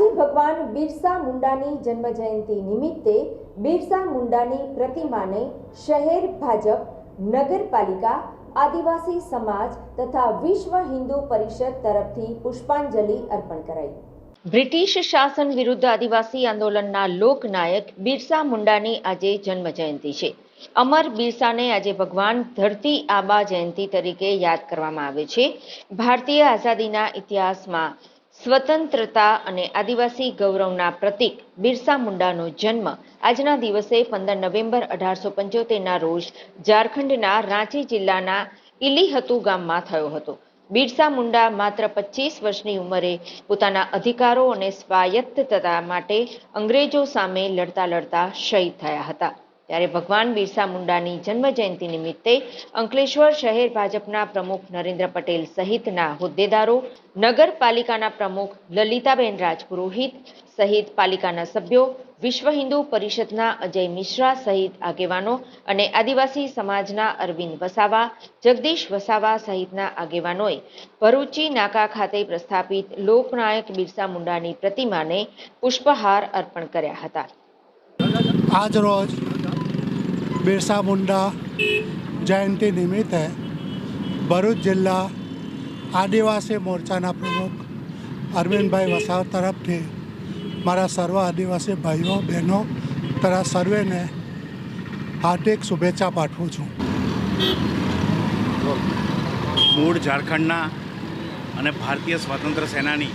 ભગવાન બિરસા મુંડાની જન્મજયંતિ નિમિત્તે બિરસા મુંડાની પ્રતિમાને શહેર ભાજપ, નગરપાલિકા, આદિવાસી સમાજ તથા વિશ્વ હિન્દુ પરિષદ તરફથી પુષ્પાંજલિ અર્પણ કરાઈ. બ્રિટિશ શાસન વિરુદ્ધ આદિવાસી આંદોલનના લોકનાયક બિરસા મુંડાની આજે જન્મ જયંતિ છે. અમર બિરસાને આજે ભગવાન ધરતી આબા જયંતિ તરીકે યાદ કરવામાં આવે છે. ભારતીય આઝાદીના ઇતિહાસમાં સ્વતંત્રતા અને આદિવાસી ગૌરવના પ્રતીક બિરસા મુંડાનો જન્મ આજના દિવસે પંદર નવેમ્બર અઢારસો પંચોતેરના રોજ ઝારખંડના રાંચી જિલ્લાના ઇલીહતુ ગામમાં થયો હતો. બિરસા મુંડા માત્ર પચીસ વર્ષની ઉંમરે પોતાના અધિકારો અને સ્વાયત્તતા માટે અંગ્રેજો સામે લડતા લડતા શહીદ થયા હતા. ત્યારે ભગવાન બિરસા મુંડાની જન્મ જયંતિ નિમિત્તે અંકલેશ્વર શહેર ભાજપના પ્રમુખ નરેન્દ્ર પટેલ સહિતના હોદ્દેદારો, નગરપાલિકાના પ્રમુખ લલિતાબેન રાજપુરોહિત સહિત પાલિકાના સભ્યો, વિશ્વ હિન્દુ પરિષદના અજય મિશ્રા સહિત આગેવાનો અને આદિવાસી સમાજના અરવિંદ વસાવા, જગદીશ વસાવા સહિતના આગેવાનોએ ભરૂચી નાકા ખાતે પ્રસ્થાપિત લોકનાયક બિરસા મુંડાની પ્રતિમાને પુષ્પહાર અર્પણ કર્યા હતા. આજ રોજ બિરસા મુંડા, જયંતિ નિમિત્તે ભરૂચ જિલ્લા આદિવાસી મોરચાના પ્રમુખ અરવિંદભાઈ વસાવ તરફથી મારા સર્વ આદિવાસી ભાઈઓ, બહેનો તથા સર્વેને હાર્દિક શુભેચ્છા પાઠવું છું. મૂળ ઝારખંડના અને ભારતીય સ્વાતંત્ર્ય સેનાની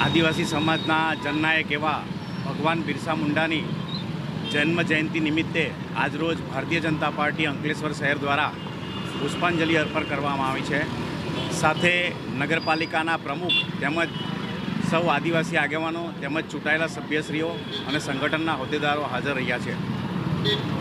આદિવાસી સમાજના જનનાયક એવા ભગવાન બિરસા મુંડાની જન્મ જયંતિ નિમિત્તે આજરોજ ભારતીય જનતા પાર્ટી અંકલેશ્વર શહેર દ્વારા પુષ્પાંજલિ અર્પણ કરવામાં આવી છે. સાથે નગરપાલિકાના પ્રમુખ તેમજ સૌ આદિવાસી આગેવાનો તેમજ ચૂંટાયેલા સભ્યશ્રીઓ અને સંગઠનના હોદ્દેદારો હાજર રહ્યા છે.